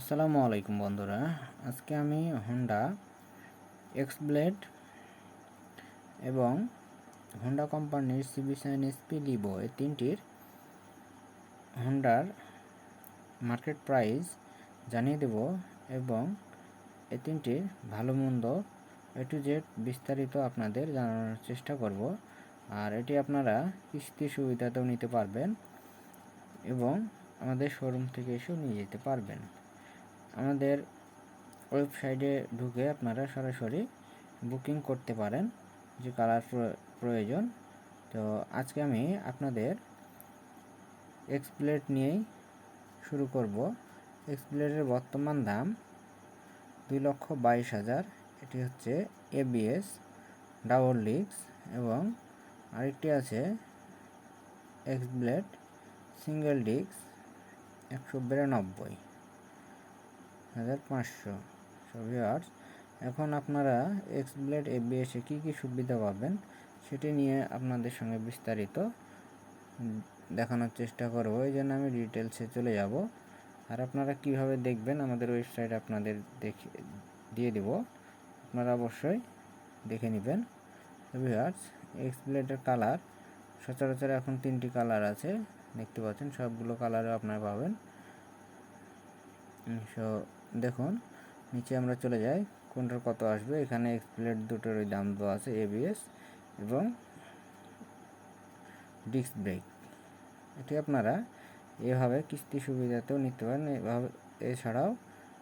আসসালামু আলাইকুম বন্ধুরা। আজকে আমি হন্ডা এক্স ব্লেড এবং হন্ডা কোম্পানির সিবি সাইন এসপি লিবো এই তিনটির হন্ডার মার্কেট প্রাইস জানিয়ে দেব এবং এই তিনটির ভালো মন্দ এ টু জেড বিস্তারিত আপনাদের জানানোর চেষ্টা করব। আর এটি আপনারা কিস্তি সুবিধাতেও নিতে পারবেন এবং আমাদের শোরুম থেকে এসেও নিয়ে যেতে পারবেন। আমাদের ওয়েবসাইটে ঢুকে আপনারা সরাসরি বুকিং করতে পারেন, যে কালার প্রয়োজন। তো আজকে আমি আপনাদের এক্সপ্লেট নিয়েই শুরু করব। এক্সপ্লেটের বর্তমান দাম দুই লক্ষ বাইশ হাজার। এটি হচ্ছে এবিএস ডাবল ডিক্স এবং আরেকটি আছে এক্সব্লেড সিঙ্গেল ডিক্স একশো বিরানব্বই। হাজার পাঁচশো। সবই আর্টস এখন আপনারা এক্স ব্লেড এবিএসে কী কী সুবিধা পাবেন সেটি নিয়ে আপনাদের সঙ্গে বিস্তারিত দেখানোর চেষ্টা করব। এই জন্য আমি ডিটেলসে চলে যাব। আর আপনারা কীভাবে দেখবেন আমাদের ওয়েবসাইট আপনাদের দেখে, দিয়ে দিব। আপনারা অবশ্যই দেখে নেবেন। ভিউয়ার্স এক্স ব্লেডের কালার সচরাচর এখন তিনটি কালার আছে। দেখতে পাচ্ছেন, সবগুলো কালারও আপনারা পাবেন। সো দেখুন, নিচে আমরা চলে যাই। কোনটার কত আসবে? এখানে এক্সপ্লেট দুটোর ওই দাম দেওয়া আছে এবিএস এবং ডিস্ক ব্রেক এটি আপনারা এভাবে কিস্তি সুবিধাতেও নিতে পারেন। এভাবে, এছাড়াও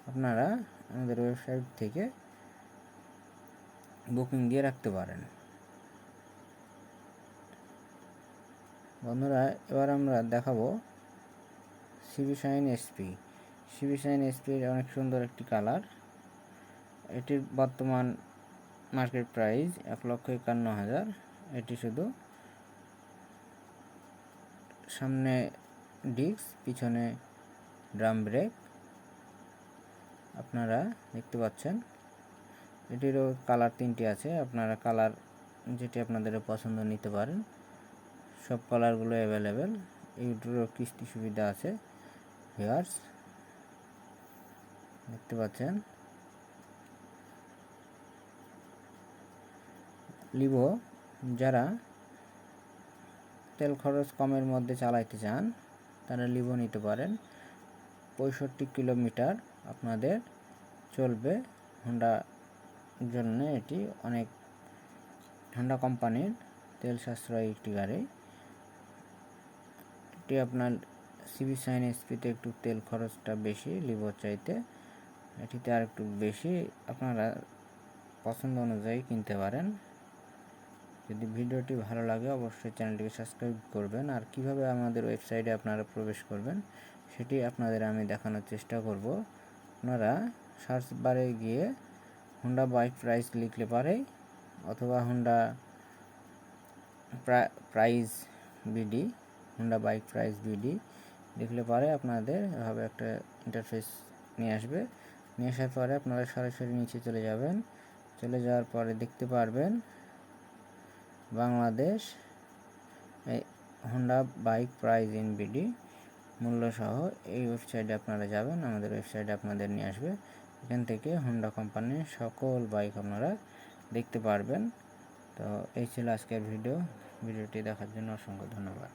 আপনারা আমাদের ওয়েবসাইট থেকে বুকিং দিয়ে রাখতে পারেন। বন্ধুরা, এবার আমরা দেখাবো CB shine SP CB shine এসপির অনেক সুন্দর একটি কালার এটির বর্তমান মার্কেট প্রাইস এক লক্ষ একান্ন হাজার। এটি শুধু সামনে ডিস্ক পিছনে ড্রাম ব্রেক আপনারা দেখতে পাচ্ছেন, এটিরও কালার তিনটি আছে। আপনারা কালার যেটি আপনাদের পছন্দ নিতে পারেন, সব কালারগুলো অ্যাভেলেবেল এইগুলোরও কিস্তি সুবিধা আছে হেয়ার্স দেখতে পাচ্ছেন। লিভো যারা তেল খরচ কমের মধ্যে চালাইতে চান, তারা লিভো নিতে পারেন। পঁয়ষট্টি কিলোমিটার আপনাদের চলবে হোন্ডা জন্য। এটি অনেক হোন্ডা কোম্পানির তেল সাশ্রয়ী একটি গাড়ি। এটি আপনার সিবি সাইন এসপিতে একটু তেল খরচটা বেশি লিভোর চাইতে এটিতে আর একটু বেশি আপনারা পছন্দ অনুযায়ী কিনতে পারেন। যদি ভিডিওটি ভালো লাগে, অবশ্যই চ্যানেলটিকে সাবস্ক্রাইব করবেন। আর কীভাবে আমাদের ওয়েবসাইটে আপনারা প্রবেশ করবেন, সেটি আপনাদের আমি দেখানোর চেষ্টা করব। আপনারা সার্চ বারে গিয়ে হুন্ডা বাইক প্রাইস লিখলে পারে, অথবা Honda price BD Honda bike price BD লিখলে পারে। আপনাদের এভাবে একটা ইন্টারফেস নিয়ে আসবে। নিয়ে আসার পরে আপনারা সরাসরি নিচে চলে যাবেন। চলে যাওয়ার পরে দেখতে পারবেন বাংলাদেশ এই Honda bike price in BD মূল্যসহ এই ওয়েবসাইটে আপনারা যাবেন। আমাদের ওয়েবসাইটে আপনাদের নিয়ে আসবে। এখান থেকে হন্ডা কোম্পানির সকল বাইক আপনারা দেখতে পারবেন। তো এই ছিল আজকের ভিডিও ভিডিওটি দেখার জন্য অসংখ্য ধন্যবাদ।